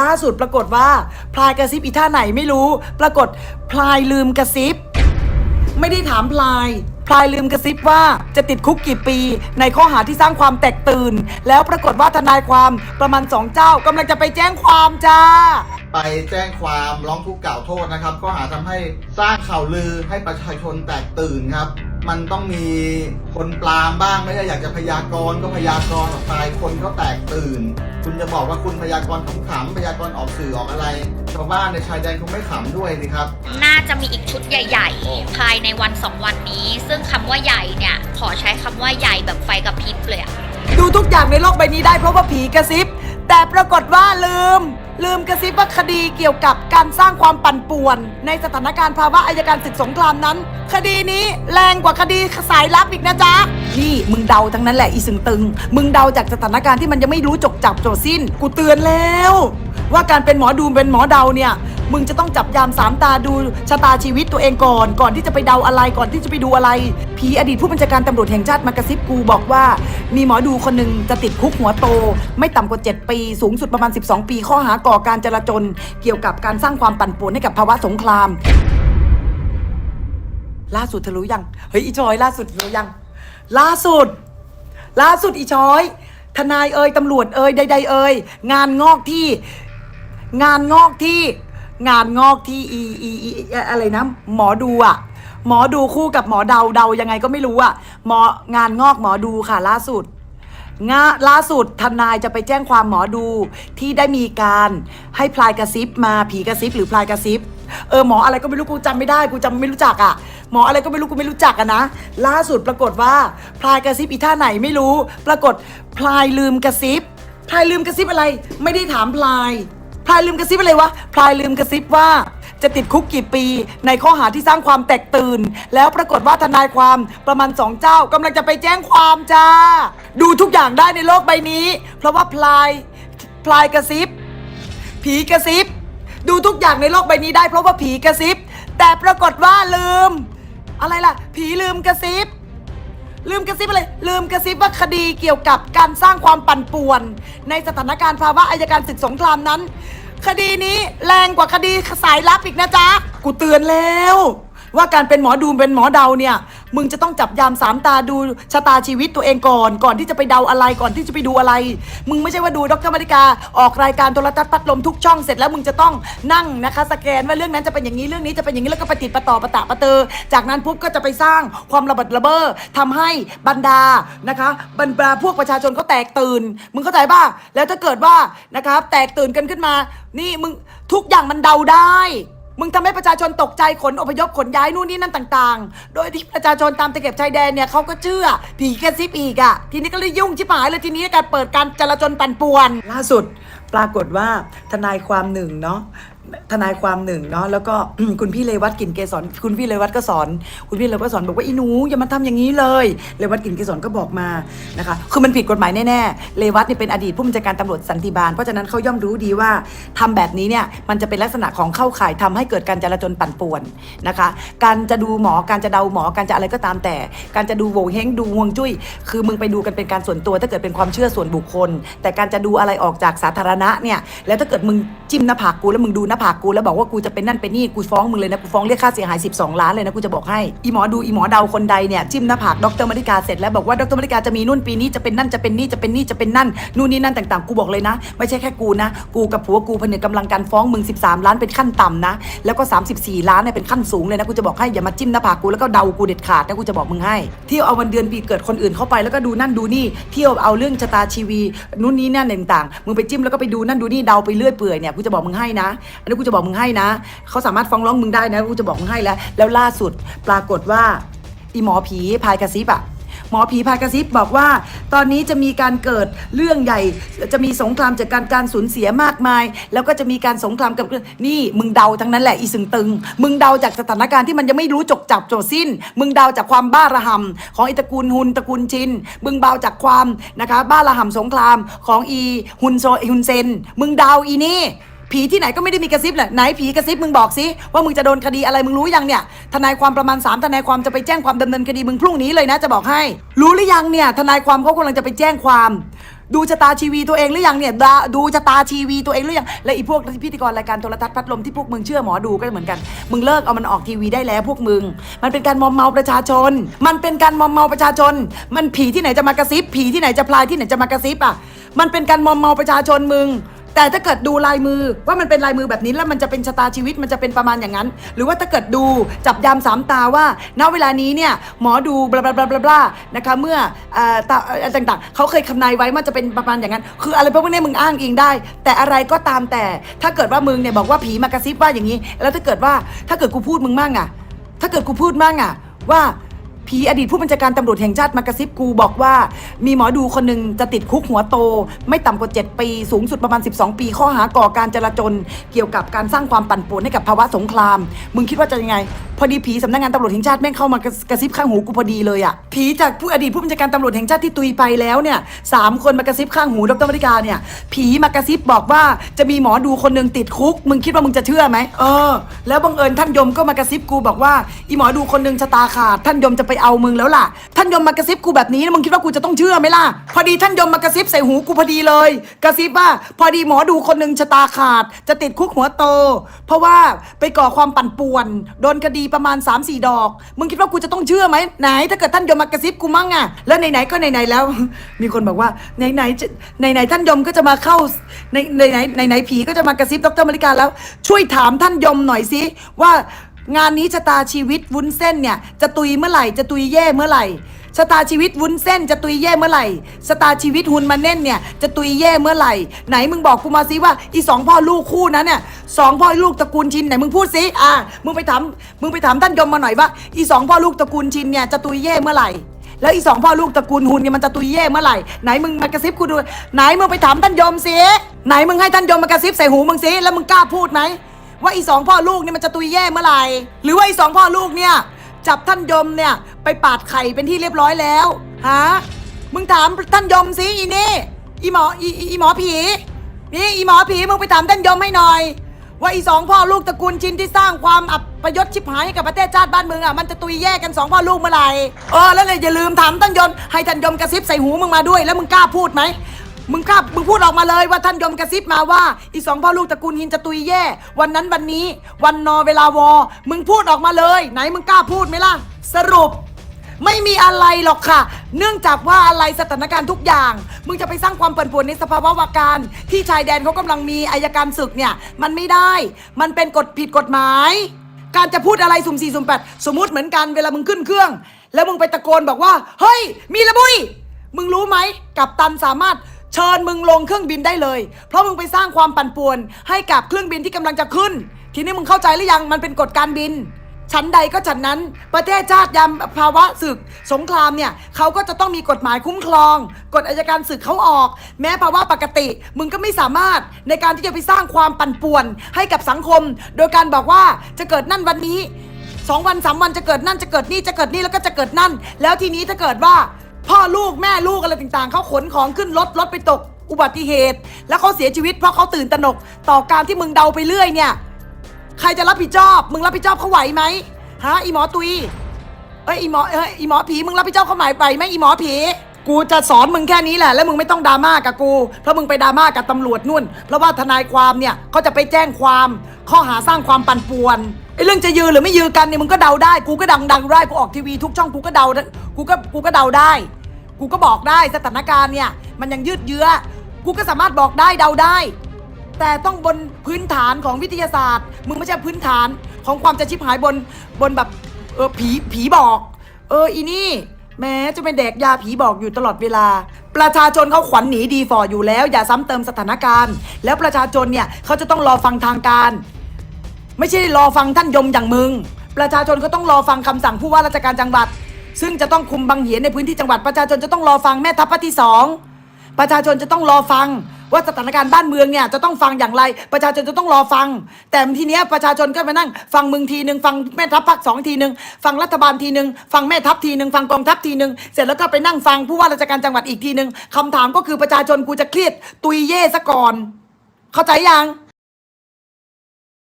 ล่าสุดปรากฏว่า พลายกระซิบอีท่าไหนไม่รู้ ปรากฏพลายลืมกระซิบ ไม่ได้ถามพลาย พลายลืมกระซิบว่าจะติดคุกกี่ปี ในข้อหาที่สร้างความแตกตื่น แล้วปรากฏว่าทนายความประมาณสองเจ้ากำลังจะไปแจ้งความจ้า ไปแจ้งความร้องทุกข์กล่าวโทษนะครับข้อหาทำให้สร้างข่าวลือให้ประชาชนแตกตื่นครับ มันต้องมีคนปรามบ้างไม่ใช่อยากจะพยากรณ์ก็พยากรณ์ออกไปคนก็แตกตื่น คุณจะบอกว่าคุณพยากรณ์ขำๆพยากรณ์ออกสื่อออกอะไรชาวบ้านในชายแดนคงไม่ขำด้วยสิครับ น่าจะมีอีกชุดใหญ่ ๆ ภายในวันสองวันนี้ ซึ่งคำว่าใหญ่เนี่ย ขอใช้คำว่าใหญ่แบบไฟกระพริบเลยอะ ดูทุกอย่างในโลกใบนี้ได้เพราะว่าผีกระซิบ แต่ปรากฏว่าลืม ลืมกระซิบว่าคดีเกี่ยวกับการสร้างความปั่นป่วน ในสถานการณ์ภาวะอายการศึกสงครามนั้น คดีนี้แรงกว่าคดีสายลับอีกนะจ๊ะพี่มึงเดาทั้งนั้นแหละอีสึงตึง มึงเดาจากสถานการณ์ที่มันยังไม่รู้จบจับจบสิ้น กูเตือนแล้ว ว่าการเป็นหมอดูเป็นหมอเดาเนี่ย มึงจะต้องจับยามสามตาดูชะตาชีวิตตัวเองก่อน ก่อนที่จะไปเดาอะไรก่อนที่จะไปดูอะไร ผีอดีตผู้บัญชาการตำรวจแห่งชาติมากระซิบกูบอกว่า มีหมอดูคนหนึ่งจะติดคุกหัวโต ไม่ต่ำกว่า 7 ปี สูงสุดประมาณ 12 ปี ข้อหาก่อการจลาจลเกี่ยวกับการสร้างความปั่นป่วนให้กับภาวะสงคราม ล่าสุดเธอรู้ยังเฮ้ยอีจอยล่าสุดรู้ยัง ล่าสุด ล่าสุดอีชอยทนายเอ่ยตำรวจเอ่ยใดๆเอ่ยงานงอกที่ งานงอกที่งานงอกที่อีอีอีอะไรนะ หมอดูอะหมอดูคู่กับหมอเดาเดายังไงก็ไม่รู้อะหมองานงอกหมอดูค่ะล่าสุดงาล่าสุดทนายจะไปแจ้งความหมอดูที่ได้มีการให้พลายกระซิบมาผีกระซิบหรือพลายกระซิบเออหมออะไรก็ไม่รู้กูจำไม่ได้กูจำไม่รู้จักอะ่ะ หมออะไรก็ไม่รู้กูไม่รู้จักอะนะล่าสุดปรากฏว่าพลายกระซิบอีท่าไหนไม่รู้ ปรากฏพลายลืมกระซิบพลายลืมกระซิบอะไร ไม่ได้ถามพลาย พลายลืมกระซิบอะไรวะพลายลืมกระซิบว่าจะติดคุกกี่ปีในข้อหาที่สร้างความแตกตื่น แล้วปรากฏว่าทนายความประมาณสองเจ้ากำลังจะไปแจ้งความจ้า ดูทุกอย่างได้ในโลกใบนี้ เพราะว่าพลายพลายกระซิบ ผีกระซิบ ดูทุกอย่างในโลกใบนี้ได้เพราะว่าผีกระซิบ แต่ปรากฏว่าลืม อะไรล่ะ ผีลืมกระซิบ ลืมกระซิบอะไรลืมกระซิบว่าคดีเกี่ยวกับการสร้างความปั่นป่วน ในสถานการณ์ภาวะอายการศึกสงครามนั้น คดีนี้แรงกว่าคดีสายลับอีกนะจ๊ะกูเตือนแล้ว ว่าการเป็นหมอดูเป็นหมอเดาเนี่ย มึงจะต้องจับยามสามตาดูชะตาชีวิตตัวเองก่อน ก่อนที่จะไปเดาอะไรก่อนที่จะไปดูอะไร มึงไม่ใช่ว่าดูดรมาริกา ออกรายการโทรทัศน์พัดลมทุกช่องเสร็จแล้วมึงจะต้องนั่งนะคะ สแกนว่าเรื่องนั้นจะเป็นอย่างนี้เรื่องนี้จะเป็นอย่างนี้แล้วก็ปติดประต่อประตะประเตอจากนั้นปุ๊บก็จะไปสร้างความระเบิดระเบ้อทำให้บรรดานะคะบรรดาพวกประชาชนเขาแตกตื่น มึงเข้าใจป่ะแล้วถ้าเกิดว่านะครับแตกตื่นกันขึ้นมา นี่มึงทุกอย่างมันเดาได้ มึงทำให้ประชาชนตกใจขนอพยพขนย้ายนู่นนี่นั่นต่างๆ โดยที่ประชาชนตามตะเก็บชายแดนเนี่ยเขาก็เชื่อผีกระซิบอีกอะ่ะ ทีนี้ก็เลยยุ่งชิบหายเลยทีนี้การเปิดการจราจรปั่นป่วน ล่าสุดปรากฏว่าทนายความหนึ่งเนาะ ทนายความหนึ่งเนาะแล้วก็คุณพี่เลวัตกินเกษรคุณพี่เลวัตก็สอน คุณพี่เลวัตก็สอนบอกว่าอีหนูอย่ามาทำอย่างนี้เลยเลวัตกินเกษรก็บอกมานะคะคือมันผิดกฎหมายแน่ๆเลวัตเนี่ยเป็นอดีตผู้บัญชาการตำรวจสันติบาลเพราะฉะนั้นเขาย่อมรู้ดีว่าทำแบบนี้เนี่ยมันจะเป็นลักษณะของเข้าข่ายทำให้เกิดการจราจรปั่นป่วนนะคะ การจะดูหมอการจะเดาหมอการจะอะไรก็ตามแต่ การจะดูโหวเฮงดูฮวงจุ้ย คือมึงไปดูกันเป็นการส่วนตัว ถ้าเกิดเป็นความเชื่อส่วนบุคคล แต่การจะดูอะไรออกจากสาธารณะเนี่ยแล้วถ้าเกิดมึงจิ้มหน้าผากกูแล้วมึงดูหน้า้าผากกูแล้วบอกว่ากูจะเป็นนั่นเป็นนี่กูฟ้องมึงเลยนะกูฟ้องเรียกค่าเสียหาย 12 ล้านเลยนะกูจะบอกให้อีหมอดูอีหมอเดาคนใดเนี่ยจิ้มหน้าผากดรมริกาเสร็จแล้วบอกว่าดรมริกาจะมีนู่นปีนี้จะเป็นนั่นจะเป็นนี่จะเป็นนี่จะเป็นนั่นนู่นนี่นั่นต่างๆ กูบอกเลยนะ ไม่ใช่แค่กูนะ กูกับผัวกูผนึกกำลังการฟ้องมึง 13 ล้านเป็นขั้นต่ำนะ แล้วก็ 34 ล้านเนี่ยเป็นขั้นสูงเลยนะกูจะบอกให้อย่ามาจิ้มหน้าผากกูแล้วก็เดากูเด็ดขาดนะกูจะบอกมึงให้เที่ยวเอาวันเดือนปีเกิดคนอื่นเข้าไปแล้วก็ดูนั่นดูนี่เที่ยวเอาเรื่องชะตาชีวีนู่นนี่นั่นต่างๆมึงไปจิ้มแล้วก็ไปดูนั่นดูนี่เดาไปเรื่อยเปื่อยเนี่ยกูจะบอกมึงให้นะอันนี้กูจะบอกมึงให้นะเขาสามารถฟ้องร้องมึงได้นะกูจะบอกมึงให้แล้ว แล้วล่าสุดปรากฏว่าอีหมอผีพายกระซิบอะหมอผีพายกระซิบบอกว่า ตอนนี้จะมีการเกิดเรื่องใหญ่ จะมีสงครามจากการการสูญเสียมากมาย แล้วก็จะมีการสงครามกับนี่มึงเดาทั้งนั้นแหละอีสึงตึง มึงเดาจากสถานการณ์ที่มันยังไม่รู้จบจับจทย์สิ้น มึงเดาจากความบ้าระห่ำของอีตระกูลฮุนตระกูลชิน มึงเดาจากความนะคะบ้าระห่ำสงครามของอีฮุนโซฮุนเซน มึงเดาอีนี่ ผีที่ไหนก็ไม่ได้มีกระซิบแหละไหนผีกระซิบมึงบอกสิว่ามึงจะโดนคดีอะไรมึงรู้ยังเนี่ยทนายความประมาณ3ทนายความจะไปแจ้งความดำเนินคดีมึงพรุ่งนี้เลยนะจะบอกให้ รู้หรือยังเนี่ยทนายความเขากำลังจะไปแจ้งความดูชะตาชีวีตัวเองหรือยังเนี่ยดาดูชะตาชีวีตัวเองหรือยังและอีพวกพิธีกรรายการโทรทัศน์พัดลมที่พวกมึงเชื่อหมอดูก็เหมือนกัน มึงเลิกเอามันออกทีวีได้แล้วพวกมึง มันเป็นการมอมเมาประชาชน มันเป็นการมอมเมาประชาชน มันผีที่ไหนจะมากระซิบผีที่ไหนจะพลายที่ไหนจะมากระซิบอะมันเป็นการมอมเมาประชาชนมึง แต่ถ้าเกิดดูลายมือว่ามันเป็นลายมือแบบนี้แล้วมันจะเป็นชะตาชีวิตมันจะเป็นประมาณอย่างนั้น หรือว่าถ้าเกิดดูจับยามสามตาว่า ณเวลานี้เนี่ยหมอดูบลาบลาบลาบลานะคะเมื่อเอ่อตาเอ่อต่างๆ เขาเคยคำนายไว้ว่าจะเป็นประมาณอย่างนั้น คืออะไรพวกนี้มึงอ้างอิงได้ แต่อะไรก็ตามแต่ถ้าเกิดว่ามึงเนี่ยบอกว่าผีมากระซิบว่าอย่างนี้ แล้วถ้าเกิดว่าถ้าเกิดกูพูดมึงมั่งอะถ้าเกิดกูพูดมั่งอะว่า ผีอดีตผู้บัญชาการตำรวจแห่งชาติมากระซิบกูบอกว่า มีหมอดูคนหนึ่งจะติดคุกหัวโต ไม่ต่ำกว่า 7 ปี สูงสุดประมาณ 12 ปี ข้อหาก่อการจลาจลเกี่ยวกับการสร้างความปั่นป่วนให้กับภาวะสงคราม มึงคิดว่าจะยังไง พอดีผีสำนักงานตำรวจแห่งชาติแม่งเข้ามากระกระซิบข้างหูกูพอดีเลยอะผีจากผู้อดีตผู้บัญชาการตำรวจแห่งชาติที่ตุยไปแล้วเนี่ยสามคนมากระซิบข้างหูดรมริกาเนี่ยผีมากระซิบบอกว่าจะมีหมอดูคนหนึ่งติดคุก มึงคิดว่ามึงจะเชื่อไหมเออ แล้วบังเอิญท่านยมก็มากระซิบกูบอกว่าอีหมอดูคนหนึ่งชะตาขาดท่านยมจะไปเอามึงแล้วล่ะ ท่านยมมากระซิบกูแบบนี้นะมึงคิดว่ากูจะต้องเชื่อไหมล่ะ พอดีท่านยมมากระซิบใส่หูกูพอดีเลย กระซิบว่าพอดีหมอดูคนหนึ่งชะตาขาด จะติดคุกหัวโต เพราะว่าไปก่อความปั่นป่วนโดนคดีประมาณ 3 4 ดอก มึงคิดว่ากูจะต้องเชื่อไหมไหน ถ้าเกิดท่านยมมากระซิบกูมั่งอะแล้วไหนๆก็ไหนๆแล้ว มีคนบอกว่าไหนๆจะไหนๆท่านยมก็จะมาเข้าในไหนๆไหนๆผีก็จะมากระซิบดรมริกาแล้ว ช่วยถามท่านยมหน่อยสิว่างานนี้ชะตาชีวิตวุ้นเส้นเนี่ยจะตุยเมื่อไหร่จะตุยแย่เมื่อไหร่ ชะตาชีวิตวุ้นเส้นจะตุยแย่เมื่อไหร่ชะตาชีวิตฮุนมาเน่นเนี่ยจะตุยแย่เมื่อไหร่ ไหนมึงบอกกูมาสิว่าอีสองพ่อลูกคู่นั้นเนี่ยสองพ่อลูกตระกูลชินไหนมึงพูดสิอะมึงไปถามมึงไปถามท่านยมมาหน่อยว่าอีสองพ่อลูกตระกูลชินเนี่ยจะตุยแย่เมื่อไหร่แล้วอีสองพ่อลูกตระกูลหุนเนี่ยมันจะตุยแย่เมื่อไหร่ไหนมึงมากระซิบกูดูไหนมึงไปถามท่านยมสิไหนมึงให้ท่านยมมากระซิบใส่หูมึงสิแล้วมึงกล้าพูดไหมว่าอีสองพ่อลูกเนี่ยมันจะตุยแย่เมื่อไหร่หรือว่าอีสองพ่อลูกเนี่ย จับท่านยมเนี่ย ไปปาดไข่เป็นที่เรียบร้อยแล้วฮะมึงถามท่านยมสิอีนี่อีหมออีอีอีหมอผีนี่อีหมอผีมึงไปถามท่านยมให้หน่อย ว่าอีสองพ่อลูกตระกูลชินที่สร้างความอับประยศชิบหายให้กับประเทศชาติบ้านเมืองอะมันจะตุยแย่กันสองพ่อลูกเมื่อไหร่เออแล้วเลยอย่าลืมถามท่านยมให้ท่านยมกระซิบใส่หูมึงมาด้วย แล้วมึงกล้าพูดไหม มึงกล้ามึงพูดออกมาเลยว่าท่านยมกระซิบมาว่า อีสองพ่อลูกตระกูลหินจะตุยแย่ วันนั้นวันนี้ วันนอเวลาวอ มึงพูดออกมาเลย ไหนมึงกล้าพูดไหมล่ะ สรุป ไม่มีอะไรหรอกค่ะ เนื่องจากว่าอะไรสถานการณ์ทุกอย่าง มึงจะไปสร้างความปั่นป่วนในสภาวะวาการ ที่ชายแดนเขากำลังมีอายการศึกเนี่ย มันไม่ได้ มันเป็นกฎผิดกฎหมาย การจะพูดอะไรสุ่มสี่สุ่มแปดสมมุติเหมือนกันเวลามึงขึ้นเครื่อง แล้วมึงไปตะโกนบอกว่า เฮ้ย มีระบุย มึงรู้ไหมกับตันสามารถ เชิญมึงลงเครื่องบินได้เลย เพราะมึงไปสร้างความปั่นป่วน ให้กับเครื่องบินที่กำลังจะขึ้น ทีนี้มึงเข้าใจหรือยังมันเป็นกฎการบินชั้นใดก็ฉันนั้น ประเทศชาติยามภาวะศึก สงครามเนี่ยเขาก็จะต้องมีกฎหมายคุ้มครองกฎอายการศึกเขาออก แม้ภาวะปกติ มึงก็ไม่สามารถในการที่จะไปสร้างความปั่นป่วนให้กับสังคม โดยการบอกว่าจะเกิดนั่นวันนี้สองวันสามวันจะเกิดนั่นจะเกิดนี่จะเกิดนี่แล้วก็จะเกิดนั่น แล้วทีนี้ถ้าเกิดว่า พ่อลูกแม่ลูกอะไรต่างๆ เขาขนของขึ้นรถรถไปตกอุบัติเหตุ แล้วเขาเสียชีวิตเพราะเขาตื่นตระหนกต่อการที่มึงเดาไปเรื่อยเนี่ย ใครจะรับผิดชอบ มึงรับผิดชอบเขาไหวไหมฮะอีหมอตุยเอ้ยอีหมอเอ้ยอีหมอผีมึงรับผิดชอบเขาไหวไปไหมอีหมอผีกูจะสอนมึงแค่นี้แหละ แล้วมึงไม่ต้องดราม่ากับกู เพราะมึงไปดราม่ากับตำรวจนู่น เพราะว่าทนายความเนี่ยเขาจะไปแจ้งความ ข้อหาสร้างความปั่นป่วน ไอ้เรื่องจะยืนหรือไม่ยืนกันเนี่ยมึงก็เดาได้ กูก็ดังดังได้กูออกทีวีทุกช่องกูก็เดาด้กูก็กูก็เดาได้ กูก็บอกได้สถานการณ์เนี่ยมันยังยืดเยื้อ กูก็สามารถบอกได้เดาได้ แต่ต้องบนพื้นฐานของวิทยาศาสตร์ มึงไม่ใช่พื้นฐานของความจะชิบหายบนบนแบบเออผีผีบอก เอออีนี่แม้จะเป็นเด็กยาผีบอกอยู่ตลอดเวลา ประชาชนเขาขวัญหนีดีฟอร์อยู่แล้ว อย่าซ้ำเติมสถานการณ์ แล้วประชาชนเนี่ยเขาจะต้องรอฟังทางการ ไม่ใช่รอฟังท่านยมอย่างมึง ประชาชนก็ต้องรอฟังคำสั่งผู้ว่าราชการจังหวัด ซึ่งจะต้องคุมบังเหียนในพื้นที่จังหวัด ประชาชนจะต้องรอฟังแม่ทัพภาคที่สองประชาชนจะต้องรอฟัง ว่าสถานการณ์บ้านเมืองเนี่ยจะต้องฟังอย่างไร ประชาชนจะต้องรอฟัง แต่ทีเนี้ยประชาชนก็มานั่ง ฟังมึงทีหนึ่งฟังแม่ทัพภาคสองทีหนึ่งฟังรัฐบาลทีหนึ่งฟังแม่ทัพทีหนึ่งฟังกองทัพทีหนึ่งเสร็จแล้วก็ไปนั่งฟังผู้ว่าราชการจังหวัดอีกทีหนึ่งคำถามก็คือประชาชนกูจะเครียดตุยเย่ซะก่อน เข้าใจยัง